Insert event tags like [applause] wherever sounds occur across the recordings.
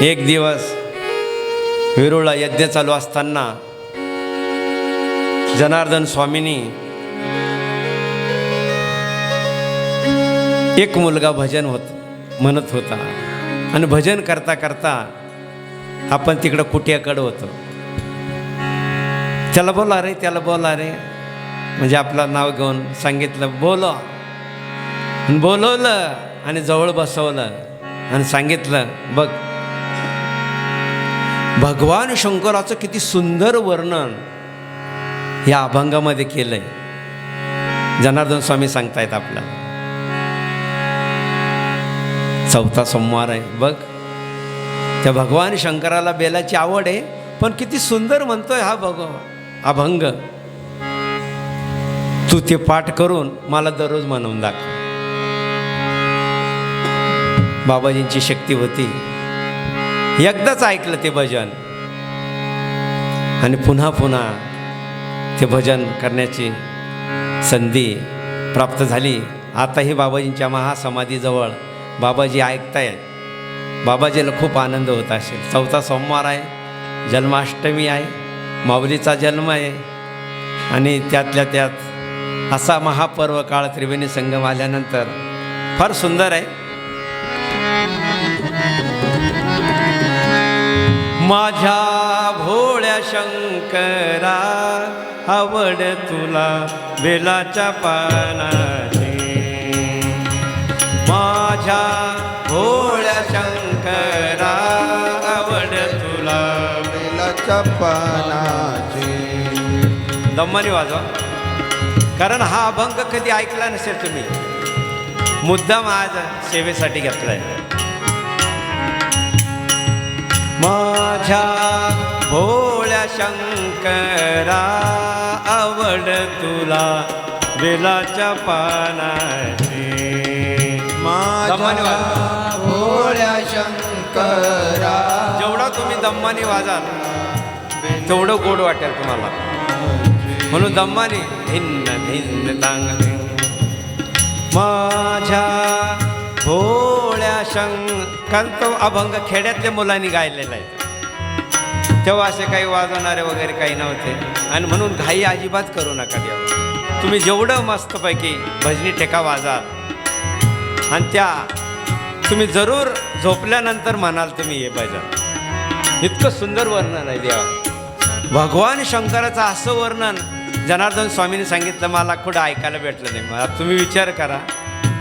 एक दिवस वेरूळला यज्ञ चालू असताना जनार्दन स्वामींनी एक मुलगा भजन होत म्हणत होता. आणि भजन करता करता आपण तिकडं कुट्याकडं होतो. त्याला बोला रे त्याला बोला रे. म्हणजे आपलं नाव घेऊन सांगितलं बोलो. बोलवलं आणि जवळ बसवलं आणि सांगितलं बघ भगवान शंकराचं किती सुंदर वर्णन या अभंगामध्ये केलंय. जनार्दन स्वामी सांगतायत आपल्याला. चौथा सोमवार आहे. बघ त्या भगवान शंकराला बेलाची आवड आहे पण किती सुंदर म्हणतोय हा भग अभंग. तू ते पाठ करून मला दररोज म्हणवून दाखव. बाबाजींची शक्ती होती. एकदाच ऐकलं ते भजन. आणि पुन्हा पुन्हा ते भजन करण्याची संधी प्राप्त झाली. आताही बाबाजींच्या महासमाधीजवळ बाबाजी ऐकतायत. बाबाजीला खूप आनंद होत असेल. चौथा सोमवार आहे. जन्माष्टमी आहे. माऊलीचा जन्म आहे. आणि त्यातल्या त्यात असा महापर्व काळ त्रिवेणी संगम आल्यानंतर फार सुंदर आहे. माझ्या भोळ्या शंकरा आवड तुला बेलाच्या पानाची. माझ्या भोळ्या शंकरा आवड तुला बेलाच्या पानाची. दम्मानी वाजवा. कारण हा अभंग कधी ऐकला नसेल तुम्ही मुद्दाम आज सेवेसाठी घेतलाय. माझ्या भोळ्या शंकरा आवड तुला बेलाच्या पानाची माझ्या. भोळ्या शंकरा जेवढा तुम्ही दम्मानी वाजाल तेवढं गोड वाटेल तुम्हाला. म्हणून दम्मानी भिन्न भिन्न तांग माझ्या भोळ्या कारण तो अभंग खेड्यातल्या मुलांनी गायलेला आहे. तेव्हा असे काही वाजवणारे वगैरे काही नव्हते. आणि म्हणून घाई अजिबात करू नका देवा. तुम्ही जेवढं मस्तपैकी भजनी टेका वाजाल आणि त्या तुम्ही जरूर झोपल्यानंतर म्हणाल तुम्ही हे भजन. इतकं सुंदर वर्णन आहे देवा. भगवान शंकराचं असं वर्णन जनार्दन स्वामीने सांगितलं मला कुठं ऐकायला भेटलं नाही. मला तुम्ही विचार करा.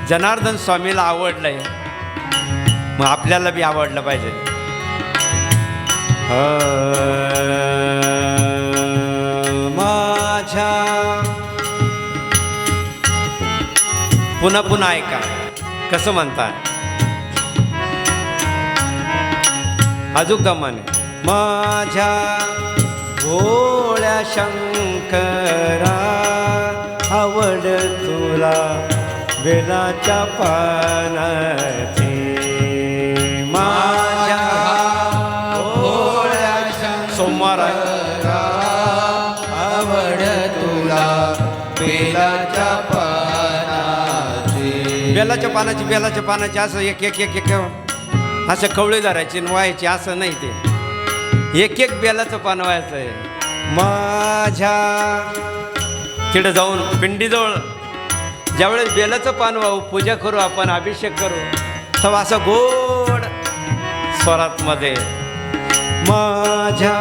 जनार्दन स्वामीला आवडलं आहे मग आपल्याला बी आवडलं पाहिजे. माझ्या. पुन्हा पुन्हा ऐका. कसं म्हणताय? अजूक दमाने माझ्या भोळ्या शंकरा आवड तुला बेलाच्या पानाची. बेलाच्या पानाची बेलाच्या पानाची असं एक एक एक एक असं कवळे धरायची व्हायची असं नाही ते. एक एक बेलाचं पान व्हायचं आहे. माझ्या तिथं जाऊन पिंडीजवळ ज्यावेळेस बेलाचं पान वाहू पूजा करू आपण अभिषेक करू तर असं गोड स्वरात मध्ये माझ्या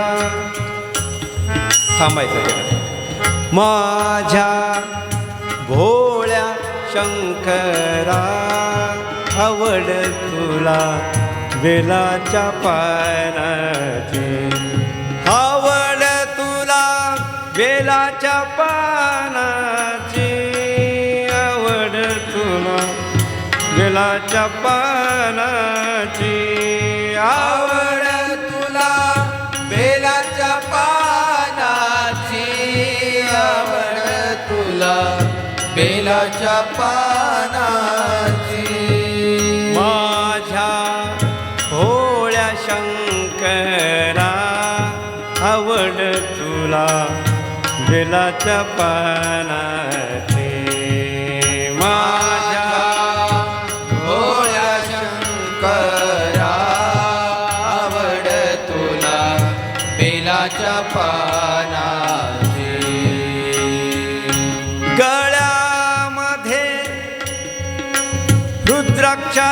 थांबायचं माझ्या भो शंकरा आवड तुला वेलाच्या पानाची. आवड तुला वेलाच्या पानाची. आवड तुला वेलाच्या पानाची. आवड तुला वेलाच्या पानाची. आवड तुला बेलाच्या पानाची. माझ्या होळ्या शंकरा आवड तुला बेलाच्या पानाची.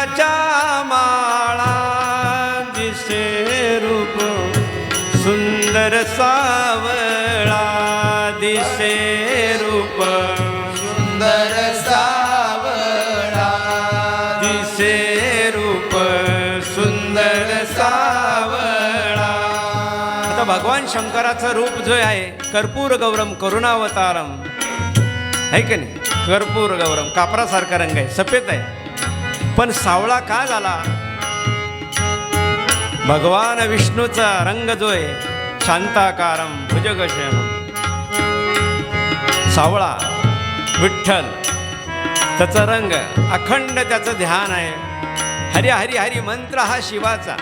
रुद्राक्षाच्या माळा दिसे रूप सुंदर सावळा दिसे रूप सुंदर सावळा दिसे रूप सुंदर सावळा. आता भगवान शंकराचं रूप जो आहे कर्पूर गौरम करुणावतारम. आहे की नाही? कर्पूर गौरम कापरासारखा रंग आहे सफेद आहे. पण सावळा का झाला? भगवान विष्णूचा रंग जो आहे शांताकारम भुजगशयम सावळा विठ्ठल त्याचा रंग अखंड त्याचं ध्यान आहे. हरी हरी हरी मंत्र हा शिवाचा.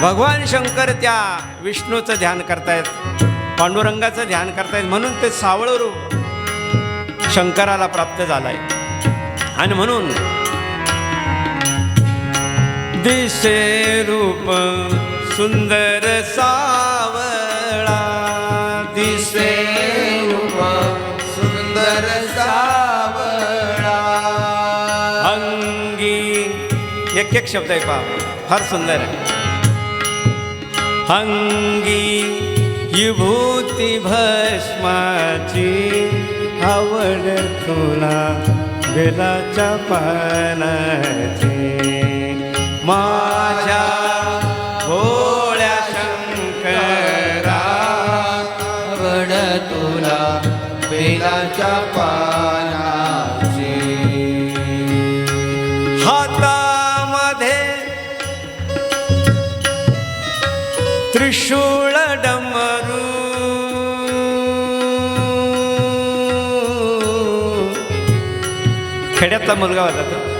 भगवान शंकर त्या विष्णूचं ध्यान करतायत पांडुरंगाचं ध्यान करतायत म्हणून ते सावळ रूप शंकराला प्राप्त झालंय. आणि म्हणून दिसे रूप सुंदर सावळा. दिशे रूप सुंदर सावळा. अंगी एक एक शब्द आहे पा फार सुंदर आहे. अंगी विभूती भस्माची आवड तुला बेलाच्या पानाची. माझ्या भोळ्या शंकरा आवड तुला बेलाच्या पानाचे. हातामध्ये त्रिशूळ डमरू खेड्यातला मुलगा होता तो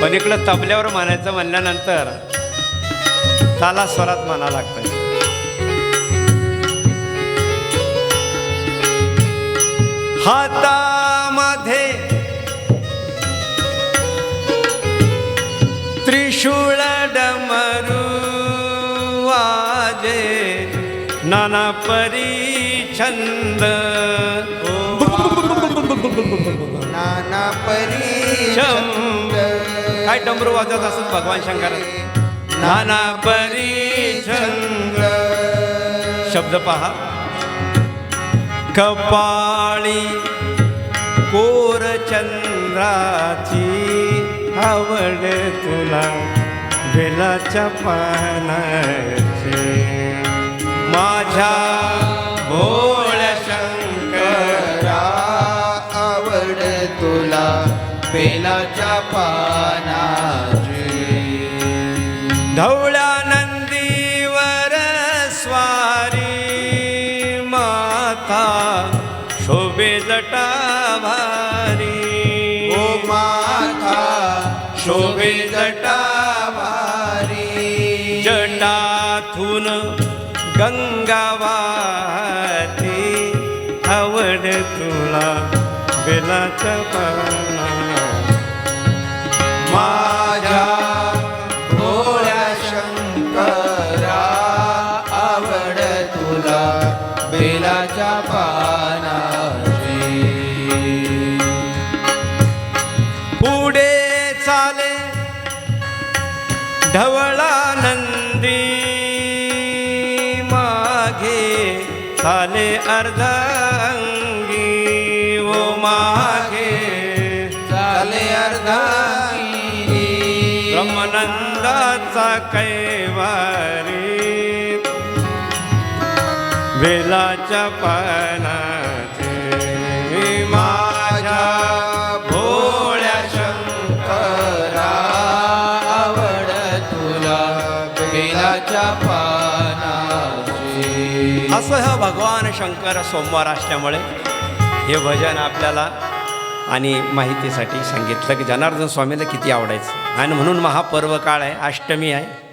पण इकडं तबल्यावर म्हणायचं म्हणल्यानंतर ताला स्वरात म्हणा लागतं हातामध्ये त्रिशूळ डमरू वाजे नाना परिछंद [laughs] नाना परी शंभ काय डमरू वाजत असत भगवान शंकर? नाना परिछंद शब्द पहा. कपाळी कोर चंद्राची आवड तुला बेलाच्या पानाचे. माझ्या भोळ्या शंकरा आवड तुला बेलाच्या पा ढवळ्या नंदीवर स्वारी माता शोभे जटा भारी। ओ माथा शोभे जटा भारी। जटाथून गंगा वाहती आवड तुला बेलाच्या पाना अर्धांगी ओ माघे चाले अर्धांगी। ब्रह्मनंदाचा कैवारी वेलाच्या पानाचे माझ्या भोळ्या शंकरा आवड तुला बेलाच्या पानाची असं हा भगवान शंकर सोमवार असल्यामुळे हे भजन आपल्याला आणि माहितीसाठी सांगितलं की जनार्दन स्वामीला किती आवडायचं. आणि म्हणून महापर्व काळ आहे अष्टमी आहे.